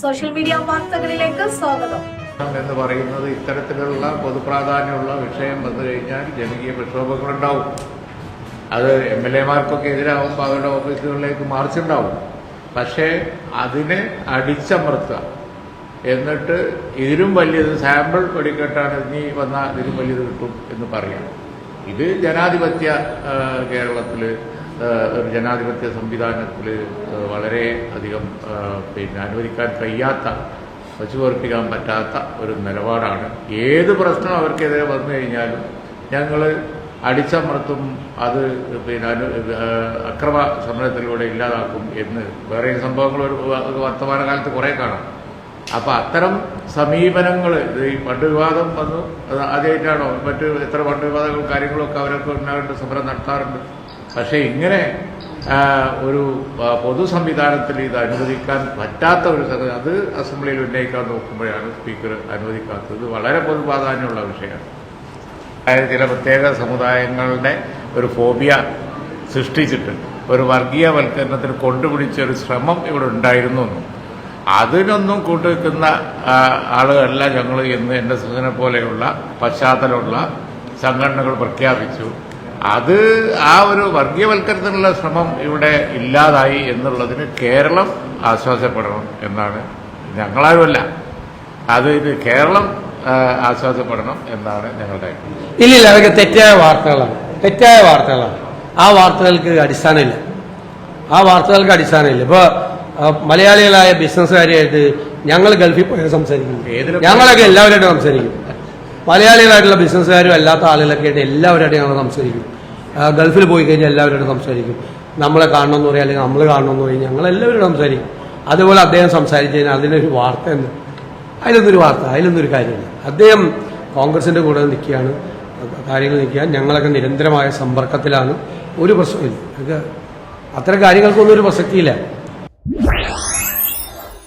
Social media വാർത്തകളിലേക്ക് സ്വാഗതം. എന്ന് പറയുന്നത് ഇത്തരത്തിലുള്ള പൊതുപ്രാധാന്യമുള്ള വിഷയം വന്നു കഴിഞ്ഞാൽ ജനകീയ പ്രക്ഷോഭങ്ങളുണ്ടാവും. അത് എം എൽ എമാർക്കൊക്കെ എതിരാകുമ്പോൾ അവരുടെ ഓഫീസുകളിലേക്ക് മാർച്ചുണ്ടാവും. പക്ഷേ അതിനെ അടിച്ചമർത്തുക. എന്നിട്ട് ഇതിലും വലിയത് സാമ്പിൾ വെടിക്കെട്ടാണ് ഇനി വന്നാൽ ഇതിലും വലിയത് കിട്ടും എന്ന് പറയാം. ഇത് ജനാധിപത്യ കേരളത്തിൽ ഒരു ജനാധിപത്യ സംവിധാനത്തിൽ വളരെ അധികം പിന്നെ അനുവദിക്കാൻ കഴിയാത്ത വച്ചുപറപ്പിക്കാൻ പറ്റാത്ത ഒരു നിലപാടാണ്. ഏത് പ്രശ്നം അവർക്കെതിരെ വന്നു കഴിഞ്ഞാലും ഞങ്ങൾ അടിച്ചമർത്തും അത് പിന്നെ അക്രമ സമരത്തിലൂടെ ഇല്ലാതാക്കും എന്ന്. വേറെ സംഭവങ്ങൾ ഒരു വർത്തമാനകാലത്ത് കുറേ കാണാം. അപ്പം അത്തരം സമീപനങ്ങൾ ഈ പണ്ട് വിവാദം വന്നു അത് ആദ്യമായിട്ടാണോ മറ്റ് എത്ര പണ്ട് വിവാദങ്ങളും കാര്യങ്ങളൊക്കെ അവരൊക്കെ ഉണ്ടാകേണ്ട സമരം നടത്താറുണ്ട്. പക്ഷേ ഇങ്ങനെ ഒരു പൊതു സംവിധാനത്തിൽ ഇത് അനുവദിക്കാൻ പറ്റാത്ത ഒരു അത് അസംബ്ലിയിൽ ഉന്നയിക്കാൻ നോക്കുമ്പോഴാണ് സ്പീക്കർ അനുവദിക്കാത്തത്. വളരെ പൊതുപ്രാധാന്യമുള്ള വിഷയമാണ്. അതായത് ചില പ്രത്യേക സമുദായങ്ങളുടെ ഒരു ഫോബിയ സൃഷ്ടിച്ചിട്ടുണ്ട് ഒരു വർഗീയവൽക്കരണത്തിന് കൊണ്ടുപിടിച്ച ഒരു ശ്രമം ഇവിടെ ഉണ്ടായിരുന്നു അതിനൊന്നും കൂട്ടുവെക്കുന്ന ആളുകളല്ല ഞങ്ങൾ എന്ന് എൻ എസ് എസിനെ പോലെയുള്ള പശ്ചാത്തലമുള്ള സംഘടനകൾ പ്രഖ്യാപിച്ചു. അത് ആ ഒരു വർഗീയവൽക്കരണത്തിനുള്ള ശ്രമം ഇവിടെ ഇല്ലാതായി എന്നുള്ളതിന് കേരളം ആശ്വാസപ്പെടണം എന്നാണ്. ഞങ്ങളാരുമല്ല. അത് ഇത് കേരളം ആശ്വാസപ്പെടണം എന്നാണ് ഞങ്ങളുടെ ഇല്ല ഇല്ല അതൊക്കെ തെറ്റായ വാർത്തകളാണ്. തെറ്റായ വാർത്തകളാണ്. ആ വാർത്തകൾക്ക് അടിസ്ഥാനമില്ല. ആ വാർത്തകൾക്ക് അടിസ്ഥാനമില്ല. ഇപ്പൊ മലയാളികളായ ബിസിനസ്സുകാരെയായിട്ട് ഞങ്ങൾ ഗൾഫിൽ പോയി സംസാരിക്കും. ഞങ്ങളൊക്കെ എല്ലാവരുമായിട്ട് സംസാരിക്കും. മലയാളികളായിട്ടുള്ള ബിസിനസ്സുകാരും അല്ലാത്ത ആളുകളൊക്കെ ആയിട്ട് എല്ലാവരുമായിട്ട് ഞങ്ങൾ സംസാരിക്കും. ഗൾഫിൽ പോയി കഴിഞ്ഞാൽ എല്ലാവരോടും സംസാരിക്കും. നമ്മളെ കാണണമെന്ന് പറയും അല്ലെങ്കിൽ നമ്മൾ കാണണമെന്ന് പറയും ഞങ്ങൾ എല്ലാവരോടും സംസാരിക്കും. അതുപോലെ അദ്ദേഹം സംസാരിച്ചു കഴിഞ്ഞാൽ അതിനൊരു വാർത്ത എന്ത് അതിലൊന്നൊരു വാർത്ത അതിലൊന്നൊരു കാര്യമില്ല. അദ്ദേഹം കോൺഗ്രസിന്റെ കൂടെ നിൽക്കുകയാണ് കാര്യങ്ങൾ നിൽക്കുക ഞങ്ങളൊക്കെ നിരന്തരമായ സമ്പർക്കത്തിലാണ്. ഒരു പ്രശ്നമില്ല അത്ര കാര്യങ്ങൾക്കൊന്നും ഒരു പ്രസക്തിയില്ല.